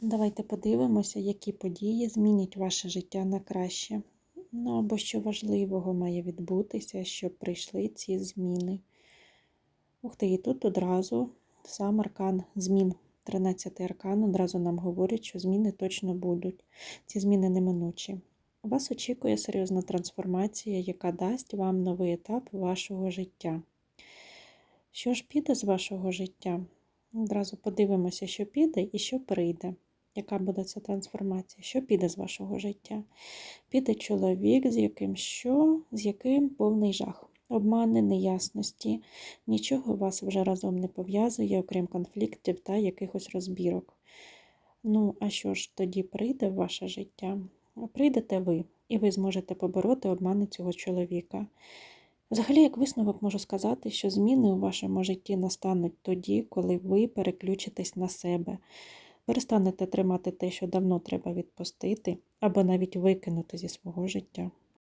Давайте подивимося, які події змінять ваше життя на краще. Ну або що важливого має відбутися, щоб прийшли ці зміни. Ух ти, і тут одразу сам аркан змін. 13 аркан одразу нам говорить, що зміни точно будуть. Ці зміни неминучі. Вас очікує серйозна трансформація, яка дасть вам новий етап вашого життя. Що ж піде з вашого життя? Одразу подивимося, що піде і що прийде. Яка буде ця трансформація? Що піде з вашого життя? Піде чоловік, з яким що, з яким повний жах. Обмани, неясності, нічого вас вже разом не пов'язує, окрім конфліктів та якихось розбірок. Ну, а що ж тоді прийде в ваше життя? Прийдете ви, і ви зможете побороти обмани цього чоловіка. Взагалі, як висновок можу сказати, що зміни у вашому житті настануть тоді, коли ви переключитесь на себе, перестанете тримати те, що давно треба відпустити, або навіть викинути зі свого життя.